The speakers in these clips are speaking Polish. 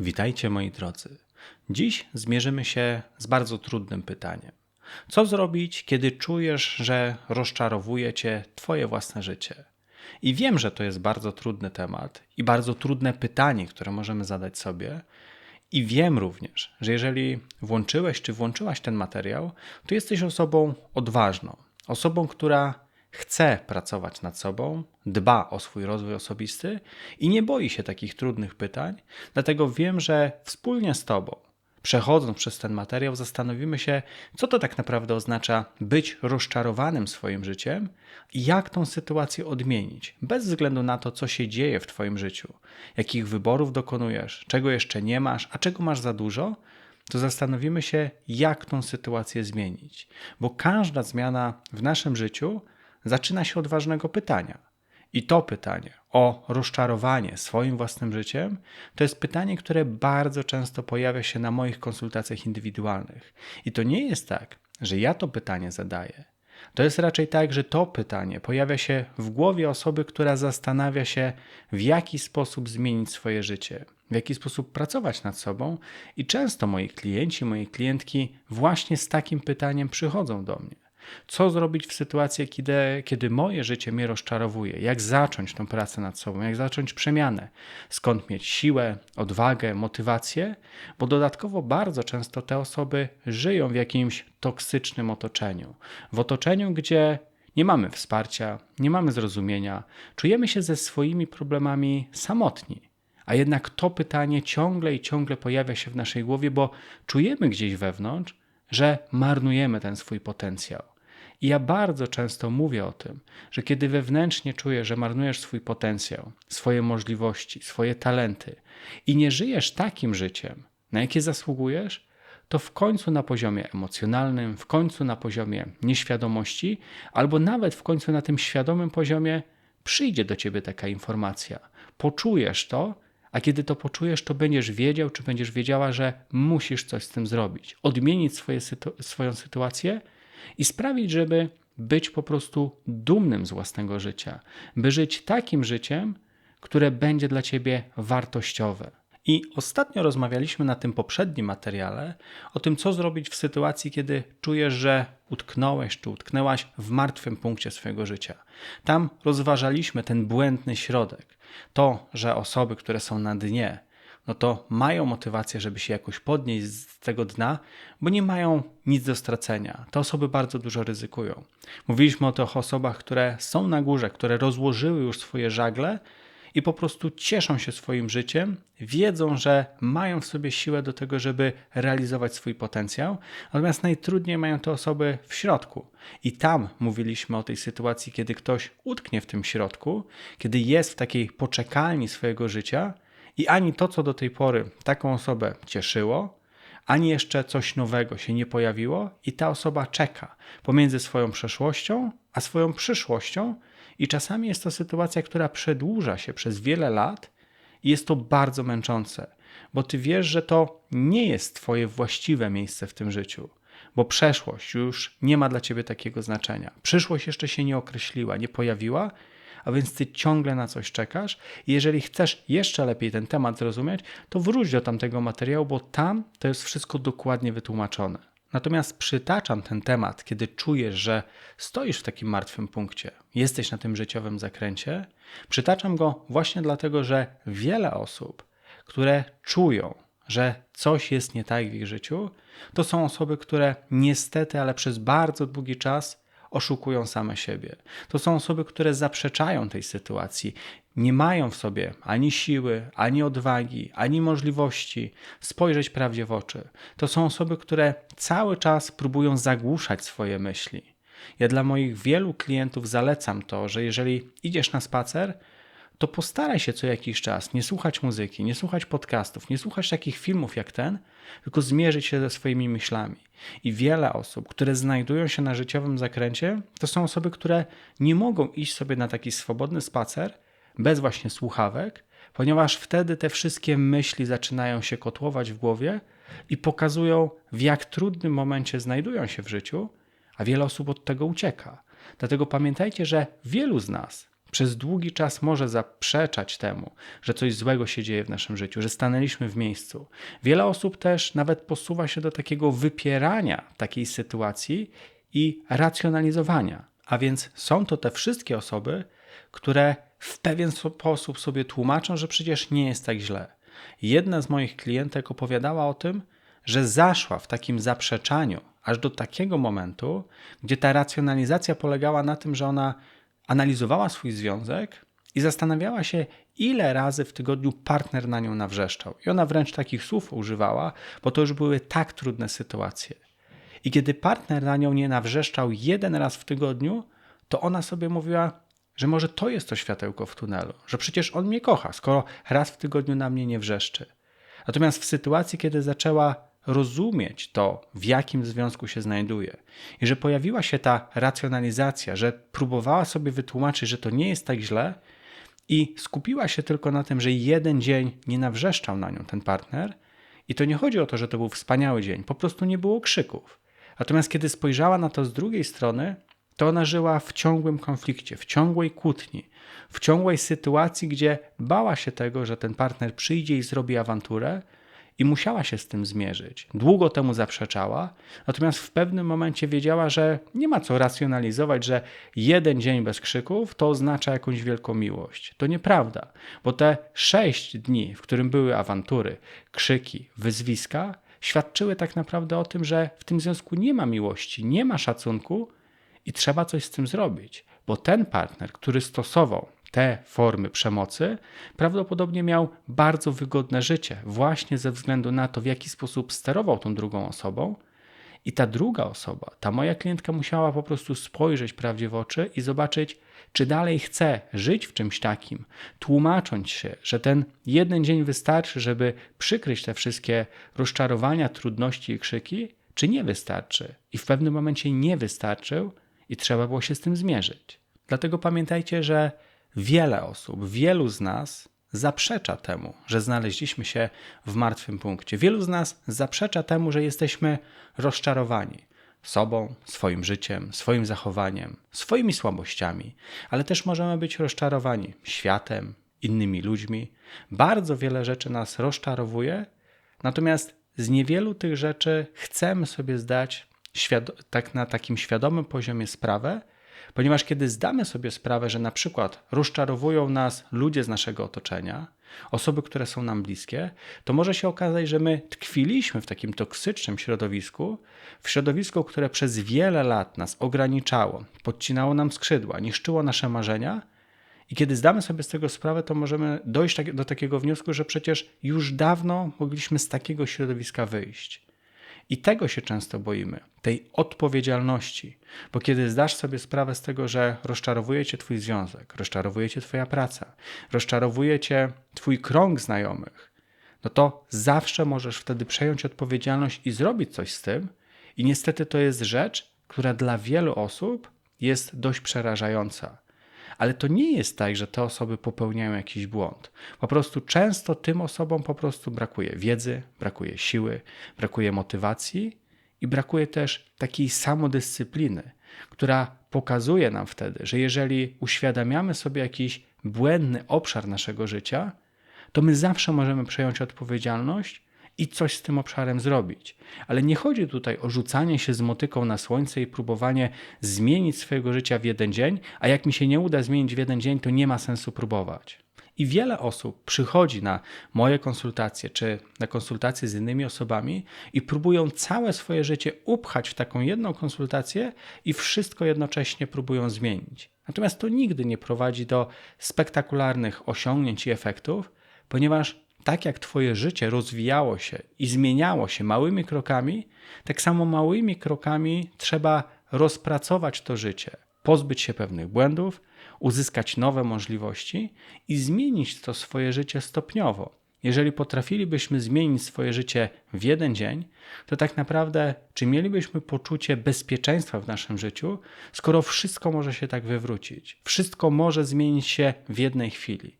Witajcie moi drodzy. Dziś zmierzymy się z bardzo trudnym pytaniem. Co zrobić, kiedy czujesz, że rozczarowuje cię Twoje własne życie? I wiem, że to jest bardzo trudny temat i bardzo trudne pytanie, które możemy zadać sobie. I wiem również, że jeżeli włączyłeś czy włączyłaś ten materiał, to jesteś osobą odważną, osobą, która chce pracować nad sobą, dba o swój rozwój osobisty i nie boi się takich trudnych pytań, dlatego wiem, że wspólnie z Tobą, przechodząc przez ten materiał, zastanowimy się, co to tak naprawdę oznacza być rozczarowanym swoim życiem i jak tą sytuację odmienić, bez względu na to, co się dzieje w Twoim życiu, jakich wyborów dokonujesz, czego jeszcze nie masz, a czego masz za dużo to zastanowimy się, jak tą sytuację zmienić. Bo każda zmiana w naszym życiu zaczyna się od ważnego pytania. I to pytanie o rozczarowanie swoim własnym życiem to jest pytanie, które bardzo często pojawia się na moich konsultacjach indywidualnych. I to nie jest tak, że ja to pytanie zadaję. To jest raczej tak, że to pytanie pojawia się w głowie osoby, która zastanawia się, w jaki sposób zmienić swoje życie, w jaki sposób pracować nad sobą, i często moi klienci, moje klientki właśnie z takim pytaniem przychodzą do mnie. Co zrobić w sytuacji, kiedy, kiedy moje życie mnie rozczarowuje? Jak zacząć tą pracę nad sobą? Jak zacząć przemianę? Skąd mieć siłę, odwagę, motywację? Bo dodatkowo bardzo często te osoby żyją w jakimś toksycznym otoczeniu. W otoczeniu, gdzie nie mamy wsparcia, nie mamy zrozumienia, czujemy się ze swoimi problemami samotni. A jednak to pytanie ciągle i ciągle pojawia się w naszej głowie, bo czujemy gdzieś wewnątrz, że marnujemy ten swój potencjał. I ja bardzo często mówię o tym, że kiedy wewnętrznie czujesz, że marnujesz swój potencjał, swoje możliwości, swoje talenty i nie żyjesz takim życiem, na jakie zasługujesz, to w końcu na poziomie emocjonalnym, w końcu na poziomie nieświadomości, albo nawet w końcu na tym świadomym poziomie przyjdzie do ciebie taka informacja. Poczujesz to, a kiedy to poczujesz, to będziesz wiedział, czy będziesz wiedziała, że musisz coś z tym zrobić, odmienić swoje, swoją sytuację i sprawić, żeby być po prostu dumnym z własnego życia, by żyć takim życiem, które będzie dla ciebie wartościowe. I ostatnio rozmawialiśmy na tym poprzednim materiale o tym, co zrobić w sytuacji, kiedy czujesz, że utknąłeś czy utknęłaś w martwym punkcie swojego życia. Tam rozważaliśmy ten błędny środek. To, że osoby, które są na dnie, no to mają motywację, żeby się jakoś podnieść z tego dna, bo nie mają nic do stracenia. Te osoby bardzo dużo ryzykują. Mówiliśmy o tych osobach, które są na górze, które rozłożyły już swoje żagle i po prostu cieszą się swoim życiem, wiedzą, że mają w sobie siłę do tego, żeby realizować swój potencjał, natomiast najtrudniej mają te osoby w środku. I tam mówiliśmy o tej sytuacji, kiedy ktoś utknie w tym środku, kiedy jest w takiej poczekalni swojego życia i ani to, co do tej pory taką osobę cieszyło, ani jeszcze coś nowego się nie pojawiło, i ta osoba czeka pomiędzy swoją przeszłością a swoją przyszłością, i czasami jest to sytuacja, która przedłuża się przez wiele lat, i jest to bardzo męczące, bo ty wiesz, że to nie jest Twoje właściwe miejsce w tym życiu, bo przeszłość już nie ma dla Ciebie takiego znaczenia. Przyszłość jeszcze się nie określiła, nie pojawiła, a więc ty ciągle na coś czekasz. Jeżeli chcesz jeszcze lepiej ten temat zrozumieć, to wróć do tamtego materiału, bo tam to jest wszystko dokładnie wytłumaczone. Natomiast przytaczam ten temat, kiedy czujesz, że stoisz w takim martwym punkcie, jesteś na tym życiowym zakręcie. Przytaczam go właśnie dlatego, że wiele osób, które czują, że coś jest nie tak w ich życiu, to są osoby, które niestety, ale przez bardzo długi czas oszukują same siebie. To są osoby, które zaprzeczają tej sytuacji, nie mają w sobie ani siły, ani odwagi, ani możliwości spojrzeć prawdzie w oczy. To są osoby, które cały czas próbują zagłuszać swoje myśli. Ja dla moich wielu klientów zalecam to, że jeżeli idziesz na spacer, to postaraj się co jakiś czas nie słuchać muzyki, nie słuchać podcastów, nie słuchać takich filmów jak ten, tylko zmierzyć się ze swoimi myślami. I wiele osób, które znajdują się na życiowym zakręcie, to są osoby, które nie mogą iść sobie na taki swobodny spacer bez właśnie słuchawek, ponieważ wtedy te wszystkie myśli zaczynają się kotłować w głowie i pokazują, w jak trudnym momencie znajdują się w życiu, a wiele osób od tego ucieka. Dlatego pamiętajcie, że wielu z nas przez długi czas może zaprzeczać temu, że coś złego się dzieje w naszym życiu, że stanęliśmy w miejscu. Wiele osób też nawet posuwa się do takiego wypierania takiej sytuacji i racjonalizowania. A więc są to te wszystkie osoby, które w pewien sposób sobie tłumaczą, że przecież nie jest tak źle. Jedna z moich klientek opowiadała o tym, że zaszła w takim zaprzeczaniu aż do takiego momentu, gdzie ta racjonalizacja polegała na tym, że ona analizowała swój związek i zastanawiała się, ile razy w tygodniu partner na nią nawrzeszczał. I ona wręcz takich słów używała, bo to już były tak trudne sytuacje. I kiedy partner na nią nie nawrzeszczał jeden raz w tygodniu, to ona sobie mówiła, że może to jest to światełko w tunelu, że przecież on mnie kocha, skoro raz w tygodniu na mnie nie wrzeszczy. Natomiast w sytuacji, kiedy zaczęła rozumieć to, w jakim związku się znajduje, i że pojawiła się ta racjonalizacja, że próbowała sobie wytłumaczyć, że to nie jest tak źle, i skupiła się tylko na tym, że jeden dzień nie nawrzeszczał na nią ten partner, i to nie chodzi o to, że to był wspaniały dzień, po prostu nie było krzyków. Natomiast kiedy spojrzała na to z drugiej strony, to ona żyła w ciągłym konflikcie, w ciągłej kłótni, w ciągłej sytuacji, gdzie bała się tego, że ten partner przyjdzie i zrobi awanturę, i musiała się z tym zmierzyć. Długo temu zaprzeczała, natomiast w pewnym momencie wiedziała, że nie ma co racjonalizować, że jeden dzień bez krzyków to oznacza jakąś wielką miłość. To nieprawda, bo te sześć dni, w którym były awantury, krzyki, wyzwiska, świadczyły tak naprawdę o tym, że w tym związku nie ma miłości, nie ma szacunku i trzeba coś z tym zrobić, bo ten partner, który stosował te formy przemocy, prawdopodobnie miał bardzo wygodne życie, właśnie ze względu na to, w jaki sposób sterował tą drugą osobą. I ta druga osoba, ta moja klientka, musiała po prostu spojrzeć prawdzie w oczy i zobaczyć, czy dalej chce żyć w czymś takim, tłumacząc się, że ten jeden dzień wystarczy, żeby przykryć te wszystkie rozczarowania, trudności i krzyki, czy nie wystarczy. I w pewnym momencie nie wystarczył i trzeba było się z tym zmierzyć. Dlatego pamiętajcie, że wiele osób, wielu z nas zaprzecza temu, że znaleźliśmy się w martwym punkcie. Wielu z nas zaprzecza temu, że jesteśmy rozczarowani sobą, swoim życiem, swoim zachowaniem, swoimi słabościami, ale też możemy być rozczarowani światem, innymi ludźmi. Bardzo wiele rzeczy nas rozczarowuje, natomiast z niewielu tych rzeczy chcemy sobie zdać tak na takim świadomym poziomie sprawę, Ponieważ kiedy zdamy sobie sprawę, że na przykład rozczarowują nas ludzie z naszego otoczenia, osoby, które są nam bliskie, to może się okazać, że my tkwiliśmy w takim toksycznym środowisku, w środowisku, które przez wiele lat nas ograniczało, podcinało nam skrzydła, niszczyło nasze marzenia. I kiedy zdamy sobie z tego sprawę, to możemy dojść tak, do takiego wniosku, że przecież już dawno mogliśmy z takiego środowiska wyjść. I tego się często boimy, tej odpowiedzialności, bo kiedy zdasz sobie sprawę z tego, że rozczarowuje cię Twój związek, rozczarowuje cię Twoja praca, rozczarowuje cię Twój krąg znajomych, no to zawsze możesz wtedy przejąć odpowiedzialność i zrobić coś z tym. I niestety to jest rzecz, która dla wielu osób jest dość przerażająca ale to nie jest tak, że te osoby popełniają jakiś błąd. Po prostu często tym osobom po prostu brakuje wiedzy, brakuje siły, brakuje motywacji i brakuje też takiej samodyscypliny, która pokazuje nam wtedy, że jeżeli uświadamiamy sobie jakiś błędny obszar naszego życia, to my zawsze możemy przejąć odpowiedzialność i coś z tym obszarem zrobić. Ale nie chodzi tutaj o rzucanie się z motyką na słońce i próbowanie zmienić swojego życia w jeden dzień, a jak mi się nie uda zmienić w jeden dzień, to nie ma sensu próbować. I wiele osób przychodzi na moje konsultacje czy na konsultacje z innymi osobami i próbują całe swoje życie upchać w taką jedną konsultację i wszystko jednocześnie próbują zmienić. Natomiast to nigdy nie prowadzi do spektakularnych osiągnięć i efektów, ponieważ tak jak Twoje życie rozwijało się i zmieniało się małymi krokami, tak samo małymi krokami trzeba rozpracować to życie, pozbyć się pewnych błędów, uzyskać nowe możliwości i zmienić to swoje życie stopniowo. Jeżeli potrafilibyśmy zmienić swoje życie w jeden dzień, to tak naprawdę, czy mielibyśmy poczucie bezpieczeństwa w naszym życiu, skoro wszystko może się tak wywrócić? Wszystko może zmienić się w jednej chwili.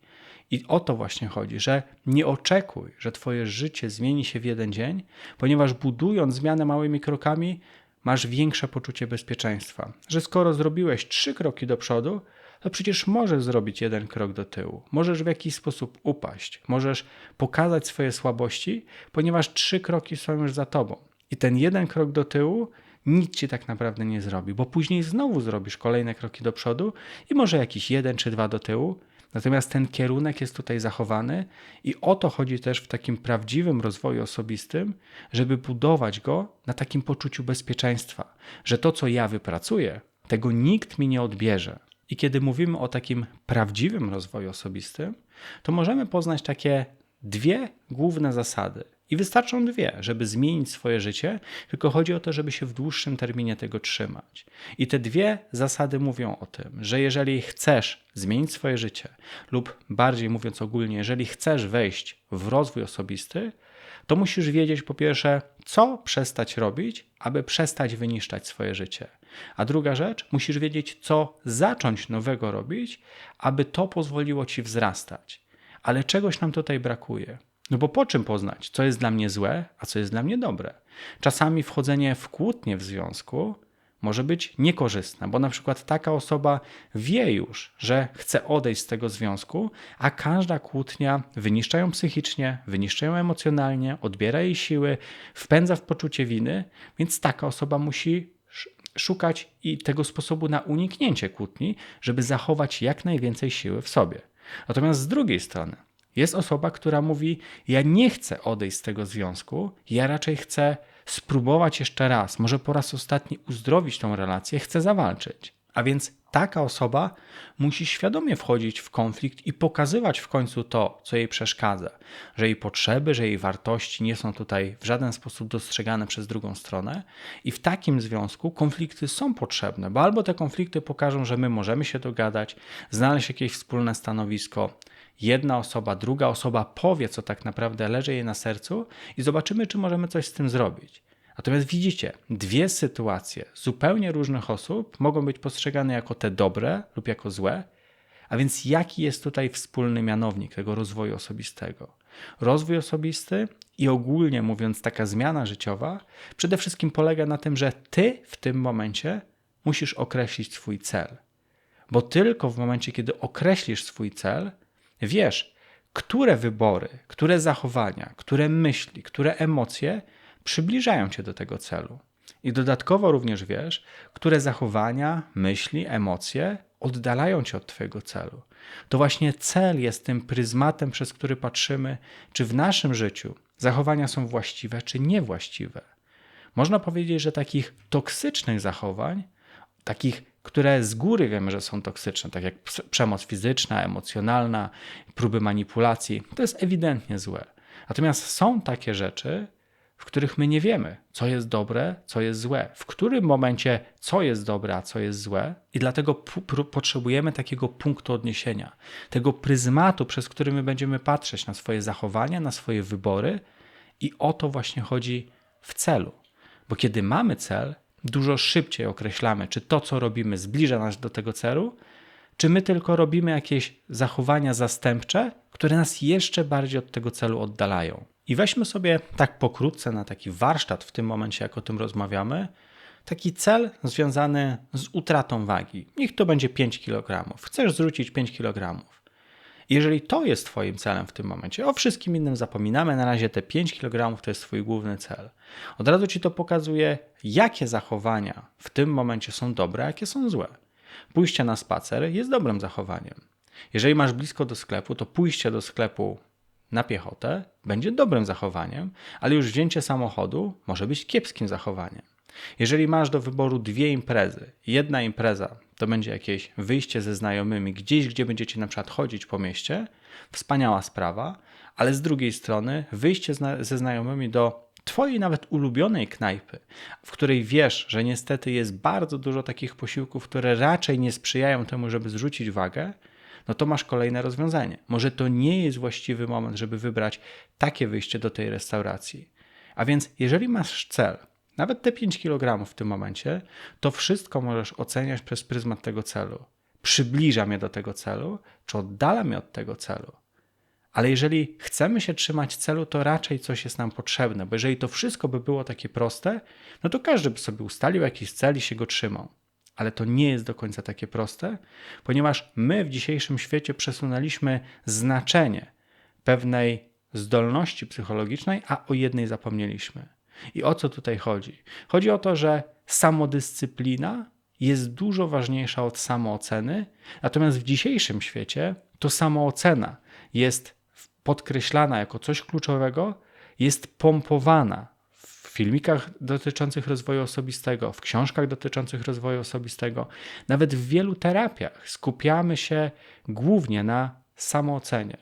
I o to właśnie chodzi, że nie oczekuj, że Twoje życie zmieni się w jeden dzień, ponieważ budując zmianę małymi krokami, masz większe poczucie bezpieczeństwa. Że skoro zrobiłeś trzy kroki do przodu, to przecież możesz zrobić jeden krok do tyłu. Możesz w jakiś sposób upaść, możesz pokazać swoje słabości, ponieważ trzy kroki są już za tobą. I ten jeden krok do tyłu nic ci tak naprawdę nie zrobi, bo później znowu zrobisz kolejne kroki do przodu i może jakiś jeden czy dwa do tyłu. Natomiast ten kierunek jest tutaj zachowany i o to chodzi też w takim prawdziwym rozwoju osobistym, żeby budować go na takim poczuciu bezpieczeństwa, że to, co ja wypracuję, tego nikt mi nie odbierze. I kiedy mówimy o takim prawdziwym rozwoju osobistym, to możemy poznać takie dwie główne zasady. I wystarczą dwie, żeby zmienić swoje życie, tylko chodzi o to, żeby się w dłuższym terminie tego trzymać. I te dwie zasady mówią o tym, że jeżeli chcesz zmienić swoje życie, lub bardziej mówiąc ogólnie, jeżeli chcesz wejść w rozwój osobisty, to musisz wiedzieć po pierwsze, co przestać robić, aby przestać wyniszczać swoje życie. A druga rzecz, musisz wiedzieć, co zacząć nowego robić, aby to pozwoliło ci wzrastać. Ale czegoś nam tutaj brakuje. No bo po czym poznać, co jest dla mnie złe, a co jest dla mnie dobre? Czasami wchodzenie w kłótnię w związku może być niekorzystne, bo na przykład taka osoba wie już, że chce odejść z tego związku, a każda kłótnia wyniszcza ją psychicznie, wyniszcza ją emocjonalnie, odbiera jej siły, wpędza w poczucie winy, więc taka osoba musi szukać i tego sposobu na uniknięcie kłótni, żeby zachować jak najwięcej siły w sobie. Natomiast z drugiej strony, jest osoba, która mówi: Ja nie chcę odejść z tego związku, ja raczej chcę spróbować jeszcze raz, może po raz ostatni uzdrowić tą relację, chcę zawalczyć. A więc taka osoba musi świadomie wchodzić w konflikt i pokazywać w końcu to, co jej przeszkadza, że jej potrzeby, że jej wartości nie są tutaj w żaden sposób dostrzegane przez drugą stronę. I w takim związku konflikty są potrzebne, bo albo te konflikty pokażą, że my możemy się dogadać, znaleźć jakieś wspólne stanowisko, jedna osoba, druga osoba powie, co tak naprawdę leży jej na sercu i zobaczymy, czy możemy coś z tym zrobić. Natomiast widzicie, dwie sytuacje zupełnie różnych osób mogą być postrzegane jako te dobre lub jako złe. A więc jaki jest tutaj wspólny mianownik tego rozwoju osobistego? Rozwój osobisty i ogólnie mówiąc, taka zmiana życiowa przede wszystkim polega na tym, że ty w tym momencie musisz określić swój cel. Bo tylko w momencie, kiedy określisz swój cel, wiesz, które wybory, które zachowania, które myśli, które emocje przybliżają cię do tego celu. I dodatkowo również wiesz, które zachowania, myśli, emocje oddalają cię od Twojego celu. To właśnie cel jest tym pryzmatem, przez który patrzymy, czy w naszym życiu zachowania są właściwe, czy niewłaściwe. Można powiedzieć, że takich toksycznych zachowań, takich, które z góry wiemy, że są toksyczne, tak jak przemoc fizyczna, emocjonalna, próby manipulacji, to jest ewidentnie złe. Natomiast są takie rzeczy, w których my nie wiemy, co jest dobre, co jest złe, w którym momencie co jest dobre, a co jest złe, i dlatego potrzebujemy takiego punktu odniesienia, tego pryzmatu, przez który my będziemy patrzeć na swoje zachowania, na swoje wybory, i o to właśnie chodzi w celu. Bo kiedy mamy cel, dużo szybciej określamy, czy to, co robimy, zbliża nas do tego celu, czy my tylko robimy jakieś zachowania zastępcze, które nas jeszcze bardziej od tego celu oddalają. I weźmy sobie tak pokrótce na taki warsztat w tym momencie, jak o tym rozmawiamy, taki cel związany z utratą wagi. Niech to będzie 5 kg. Chcesz zrzucić 5 kg. Jeżeli to jest Twoim celem w tym momencie, o wszystkim innym zapominamy, na razie te 5 kg to jest Twój główny cel. Od razu Ci to pokazuje, jakie zachowania w tym momencie są dobre, a jakie są złe. Pójście na spacer jest dobrym zachowaniem. Jeżeli masz blisko do sklepu, to pójście do sklepu na piechotę będzie dobrym zachowaniem, ale już wzięcie samochodu może być kiepskim zachowaniem. Jeżeli masz do wyboru dwie imprezy, jedna impreza to będzie jakieś wyjście ze znajomymi gdzieś, gdzie będziecie na przykład chodzić po mieście, wspaniała sprawa, ale z drugiej strony wyjście ze znajomymi do Twojej nawet ulubionej knajpy, w której wiesz, że niestety jest bardzo dużo takich posiłków, które raczej nie sprzyjają temu, żeby zrzucić wagę, no to masz kolejne rozwiązanie. Może to nie jest właściwy moment, żeby wybrać takie wyjście do tej restauracji. A więc, jeżeli masz cel, nawet te 5 kg w tym momencie, to wszystko możesz oceniać przez pryzmat tego celu. Przybliża mnie do tego celu, czy oddala mnie od tego celu. Ale jeżeli chcemy się trzymać celu, to raczej coś jest nam potrzebne, bo jeżeli to wszystko by było takie proste, no to każdy by sobie ustalił jakiś cel i się go trzymał. ale to nie jest do końca takie proste, ponieważ my w dzisiejszym świecie przesunęliśmy znaczenie pewnej zdolności psychologicznej, a o jednej zapomnieliśmy. I o co tutaj chodzi? Chodzi o to, że samodyscyplina jest dużo ważniejsza od samooceny, natomiast w dzisiejszym świecie to samoocena jest podkreślana jako coś kluczowego, jest pompowana w filmikach dotyczących rozwoju osobistego, w książkach dotyczących rozwoju osobistego, nawet w wielu terapiach skupiamy się głównie na samoocenie.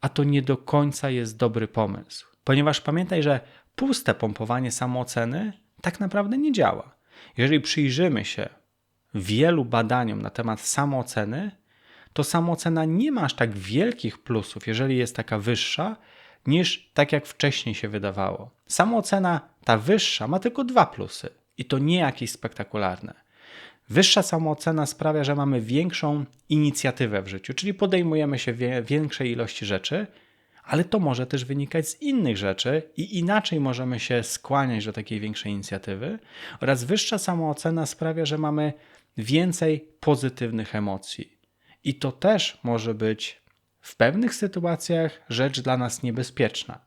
A to nie do końca jest dobry pomysł, ponieważ pamiętaj, że puste pompowanie samooceny tak naprawdę nie działa. Jeżeli przyjrzymy się wielu badaniom na temat samooceny, to samoocena nie ma aż tak wielkich plusów, jeżeli jest taka wyższa, niż tak jak wcześniej się wydawało. Samoocena ta wyższa ma tylko dwa plusy i to nie jakieś spektakularne. Wyższa samoocena sprawia, że mamy większą inicjatywę w życiu, czyli podejmujemy się większej ilości rzeczy, ale to może też wynikać z innych rzeczy i inaczej możemy się skłaniać do takiej większej inicjatywy. Oraz wyższa samoocena sprawia, że mamy więcej pozytywnych emocji. I to też może być w pewnych sytuacjach rzecz dla nas niebezpieczna.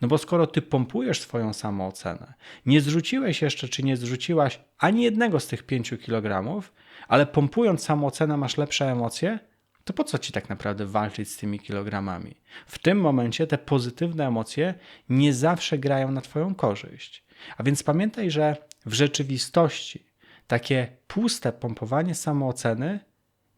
No bo skoro ty pompujesz swoją samoocenę, nie zrzuciłeś jeszcze, czy nie zrzuciłaś ani jednego z tych 5 kg, ale pompując samoocenę masz lepsze emocje, to po co ci tak naprawdę walczyć z tymi kilogramami? W tym momencie te pozytywne emocje nie zawsze grają na Twoją korzyść. A więc pamiętaj, że w rzeczywistości takie puste pompowanie samooceny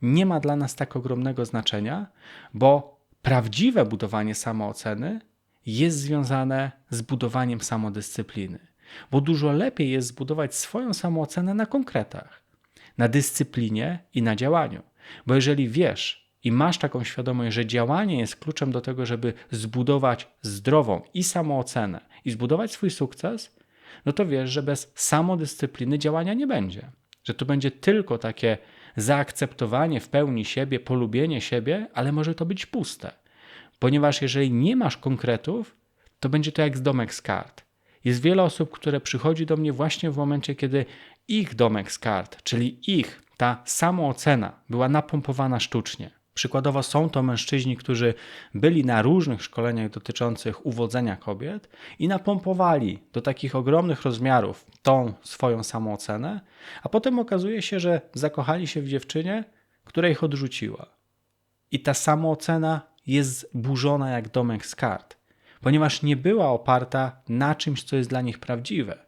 nie ma dla nas tak ogromnego znaczenia, bo prawdziwe budowanie samooceny jest związane z budowaniem samodyscypliny. Bo dużo lepiej jest zbudować swoją samoocenę na konkretach, na dyscyplinie i na działaniu. Bo jeżeli wiesz i masz taką świadomość, że działanie jest kluczem do tego, żeby zbudować zdrową i samoocenę i zbudować swój sukces, no to wiesz, że bez samodyscypliny działania nie będzie. Że to będzie tylko takie zaakceptowanie w pełni siebie, polubienie siebie, ale może to być puste. Ponieważ jeżeli nie masz konkretów, to będzie to jak z domek z kart. Jest wiele osób, które przychodzi do mnie właśnie w momencie, kiedy ich domek z kart, czyli ich ta samoocena była napompowana sztucznie. Przykładowo są to mężczyźni, którzy byli na różnych szkoleniach dotyczących uwodzenia kobiet i napompowali do takich ogromnych rozmiarów tą swoją samoocenę, a potem okazuje się, że zakochali się w dziewczynie, która ich odrzuciła. I ta samoocena jest burzona jak domek z kart, ponieważ nie była oparta na czymś, co jest dla nich prawdziwe.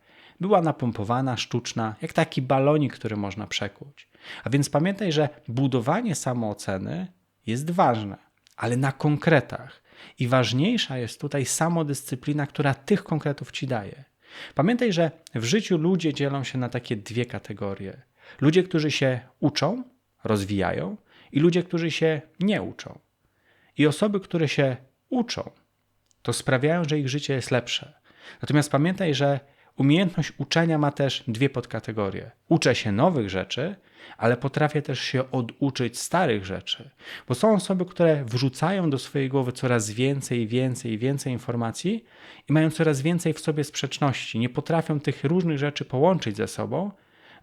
Była napompowana, sztuczna, jak taki balonik, który można przekuć. A więc pamiętaj, że budowanie samooceny jest ważne, ale na konkretach. I ważniejsza jest tutaj samodyscyplina, która tych konkretów ci daje. Pamiętaj, że w życiu ludzie dzielą się na takie dwie kategorie: ludzie, którzy się uczą, rozwijają, i ludzie, którzy się nie uczą. I osoby, które się uczą, to sprawiają, że ich życie jest lepsze. Natomiast pamiętaj, że umiejętność uczenia ma też dwie podkategorie. Uczę się nowych rzeczy, ale potrafię też się oduczyć starych rzeczy. Bo są osoby, które wrzucają do swojej głowy coraz więcej, więcej więcej informacji i mają coraz więcej w sobie sprzeczności. Nie potrafią tych różnych rzeczy połączyć ze sobą,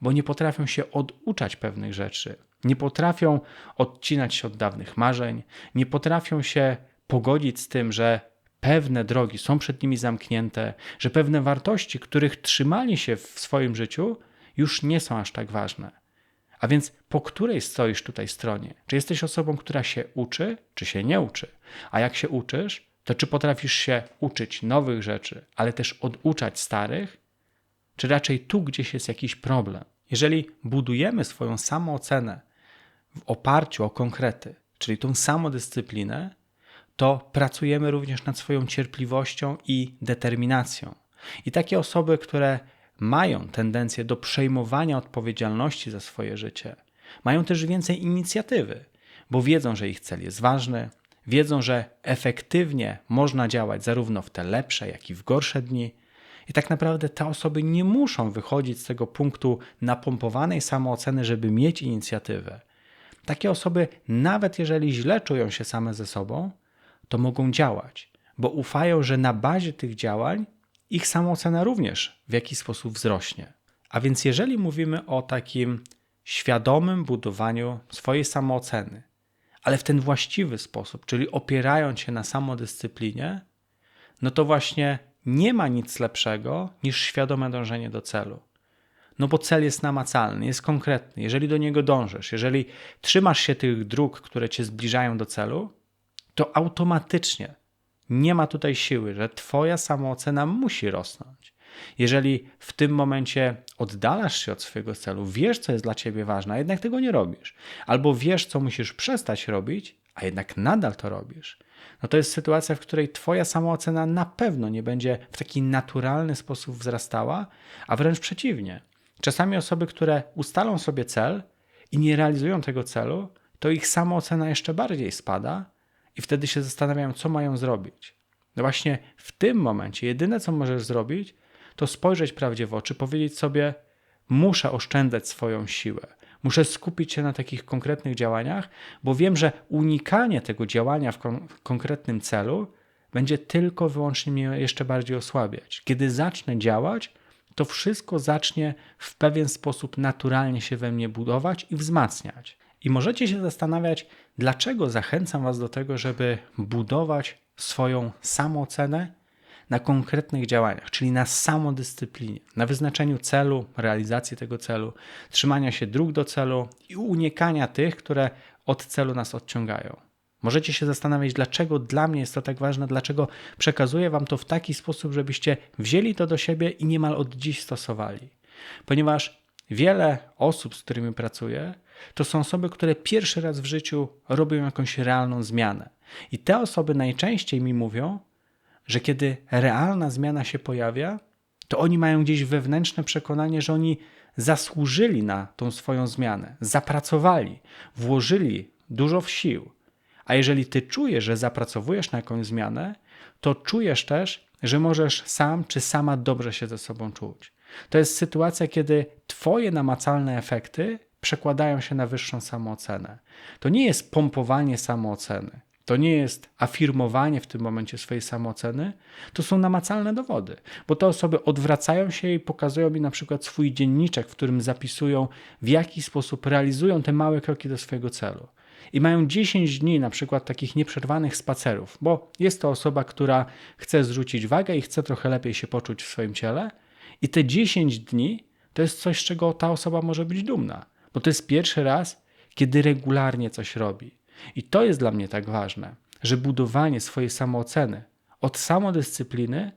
bo nie potrafią się oduczać pewnych rzeczy. Nie potrafią odcinać się od dawnych marzeń, nie potrafią się pogodzić z tym, że pewne drogi są przed nimi zamknięte, że pewne wartości, których trzymali się w swoim życiu, już nie są aż tak ważne. A więc po której stoisz tutaj stronie? Czy jesteś osobą, która się uczy, czy się nie uczy? A jak się uczysz, to czy potrafisz się uczyć nowych rzeczy, ale też oduczać starych? Czy raczej tu gdzieś jest jakiś problem? Jeżeli budujemy swoją samoocenę w oparciu o konkrety, czyli tą samodyscyplinę, to pracujemy również nad swoją cierpliwością i determinacją. I takie osoby, które mają tendencję do przejmowania odpowiedzialności za swoje życie, mają też więcej inicjatywy, bo wiedzą, że ich cel jest ważny, wiedzą, że efektywnie można działać zarówno w te lepsze, jak i w gorsze dni. I tak naprawdę te osoby nie muszą wychodzić z tego punktu napompowanej samooceny, żeby mieć inicjatywę. Takie osoby, nawet jeżeli źle czują się same ze sobą, to mogą działać, bo ufają, że na bazie tych działań ich samoocena również w jakiś sposób wzrośnie. A więc jeżeli mówimy o takim świadomym budowaniu swojej samooceny, ale w ten właściwy sposób, czyli opierając się na samodyscyplinie, no to właśnie nie ma nic lepszego niż świadome dążenie do celu. No bo cel jest namacalny, jest konkretny. Jeżeli do niego dążysz, jeżeli trzymasz się tych dróg, które cię zbliżają do celu, to automatycznie nie ma tutaj siły, że Twoja samoocena musi rosnąć. Jeżeli w tym momencie oddalasz się od swojego celu, wiesz, co jest dla Ciebie ważne, a jednak tego nie robisz, albo wiesz, co musisz przestać robić, a jednak nadal to robisz, no to jest sytuacja, w której Twoja samoocena na pewno nie będzie w taki naturalny sposób wzrastała, a wręcz przeciwnie. Czasami osoby, które ustalą sobie cel i nie realizują tego celu, to ich samoocena jeszcze bardziej spada, i wtedy się zastanawiają, co mają zrobić. No właśnie w tym momencie jedyne, co możesz zrobić, to spojrzeć prawdzie w oczy, powiedzieć sobie: Muszę oszczędzać swoją siłę, muszę skupić się na takich konkretnych działaniach, bo wiem, że unikanie tego działania w, kon konkretnym celu będzie tylko wyłącznie mnie jeszcze bardziej osłabiać. Kiedy zacznę działać, to wszystko zacznie w pewien sposób naturalnie się we mnie budować i wzmacniać. I możecie się zastanawiać, dlaczego zachęcam Was do tego, żeby budować swoją samoocenę na konkretnych działaniach, czyli na samodyscyplinie, na wyznaczeniu celu, realizacji tego celu, trzymania się dróg do celu i unikania tych, które od celu nas odciągają. Możecie się zastanawiać, dlaczego dla mnie jest to tak ważne, dlaczego przekazuję Wam to w taki sposób, żebyście wzięli to do siebie i niemal od dziś stosowali. Ponieważ wiele osób, z którymi pracuję, to są osoby, które pierwszy raz w życiu robią jakąś realną zmianę. I te osoby najczęściej mi mówią, że kiedy realna zmiana się pojawia, to oni mają gdzieś wewnętrzne przekonanie, że oni zasłużyli na tą swoją zmianę, zapracowali, włożyli dużo w sił. A jeżeli ty czujesz, że zapracowujesz na jakąś zmianę, to czujesz też, że możesz sam czy sama dobrze się ze sobą czuć. To jest sytuacja, kiedy twoje namacalne efekty przekładają się na wyższą samoocenę. To nie jest pompowanie samooceny. To nie jest afirmowanie w tym momencie swojej samooceny, to są namacalne dowody, bo te osoby odwracają się i pokazują mi na przykład swój dzienniczek, w którym zapisują, w jaki sposób realizują te małe kroki do swojego celu. I mają 10 dni na przykład takich nieprzerwanych spacerów, bo jest to osoba, która chce zrzucić wagę i chce trochę lepiej się poczuć w swoim ciele. I te 10 dni to jest coś, z czego ta osoba może być dumna bo to jest pierwszy raz, kiedy regularnie coś robi. I to jest dla mnie tak ważne, że budowanie swojej samooceny od samodyscypliny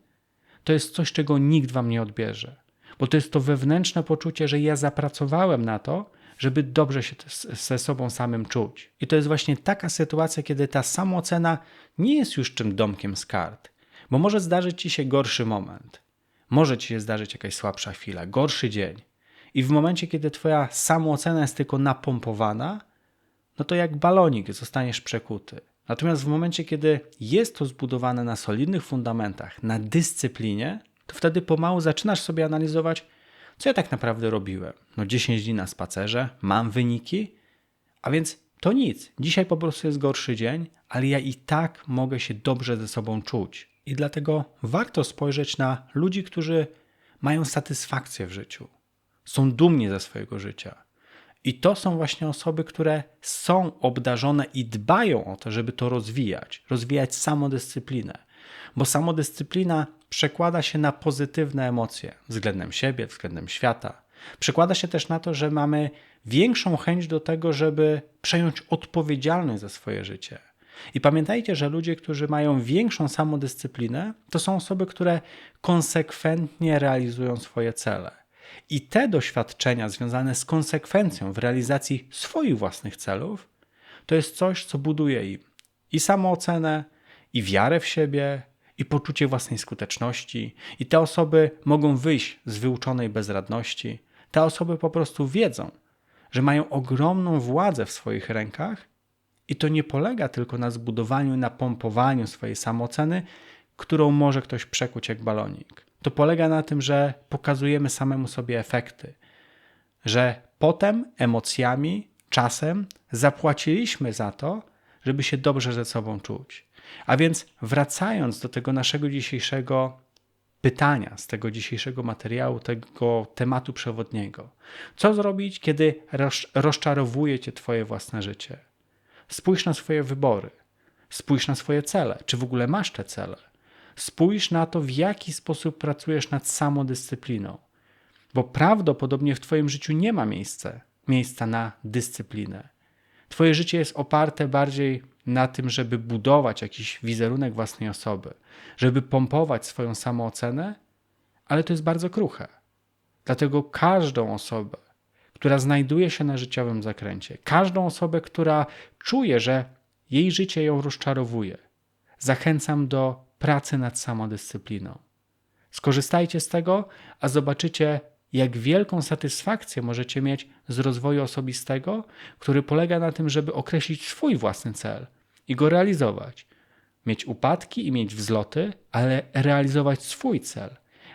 to jest coś, czego nikt wam nie odbierze. Bo to jest to wewnętrzne poczucie, że ja zapracowałem na to, żeby dobrze się ze sobą samym czuć. I to jest właśnie taka sytuacja, kiedy ta samoocena nie jest już czym domkiem z kart, bo może zdarzyć ci się gorszy moment. Może ci się zdarzyć jakaś słabsza chwila, gorszy dzień. I w momencie, kiedy twoja samoocena jest tylko napompowana, no to jak balonik zostaniesz przekuty. Natomiast w momencie, kiedy jest to zbudowane na solidnych fundamentach, na dyscyplinie, to wtedy pomału zaczynasz sobie analizować, co ja tak naprawdę robiłem. No 10 dni na spacerze, mam wyniki, a więc to nic. Dzisiaj po prostu jest gorszy dzień, ale ja i tak mogę się dobrze ze sobą czuć. I dlatego warto spojrzeć na ludzi, którzy mają satysfakcję w życiu, są dumni ze swojego życia. I to są właśnie osoby, które są obdarzone i dbają o to, żeby to rozwijać, rozwijać samodyscyplinę, bo samodyscyplina przekłada się na pozytywne emocje względem siebie, względem świata. Przekłada się też na to, że mamy większą chęć do tego, żeby przejąć odpowiedzialność za swoje życie. I pamiętajcie, że ludzie, którzy mają większą samodyscyplinę, to są osoby, które konsekwentnie realizują swoje cele. I te doświadczenia związane z konsekwencją w realizacji swoich własnych celów, to jest coś, co buduje im i samoocenę, i wiarę w siebie, i poczucie własnej skuteczności. I te osoby mogą wyjść z wyuczonej bezradności. Te osoby po prostu wiedzą, że mają ogromną władzę w swoich rękach i to nie polega tylko na zbudowaniu, na pompowaniu swojej samooceny, którą może ktoś przekuć jak balonik to polega na tym, że pokazujemy samemu sobie efekty, że potem emocjami, czasem zapłaciliśmy za to, żeby się dobrze ze sobą czuć. A więc wracając do tego naszego dzisiejszego pytania z tego dzisiejszego materiału, tego tematu przewodniego. Co zrobić, kiedy roz, rozczarowuje cię Twoje własne życie? Spójrz na swoje wybory, spójrz na swoje cele. Czy w ogóle masz te cele? Spójrz na to, w jaki sposób pracujesz nad samodyscypliną, bo prawdopodobnie w Twoim życiu nie ma miejsca, miejsca na dyscyplinę. Twoje życie jest oparte bardziej na tym, żeby budować jakiś wizerunek własnej osoby, żeby pompować swoją samoocenę, ale to jest bardzo kruche. Dlatego każdą osobę, która znajduje się na życiowym zakręcie, każdą osobę, która czuje, że jej życie ją rozczarowuje, zachęcam do pracy nad samodyscypliną. Skorzystajcie z tego, a zobaczycie, jak wielką satysfakcję możecie mieć z rozwoju osobistego, który polega na tym, żeby określić swój własny cel i go realizować. Mieć upadki i mieć wzloty, ale realizować swój cel,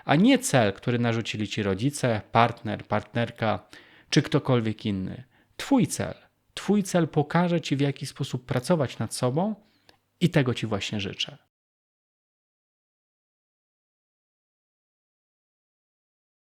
a nie cel, który narzucili ci rodzice, partner, partnerka czy ktokolwiek inny. Twój cel. Twój cel pokaże ci, w jaki sposób pracować nad sobą, i tego ci właśnie życzę.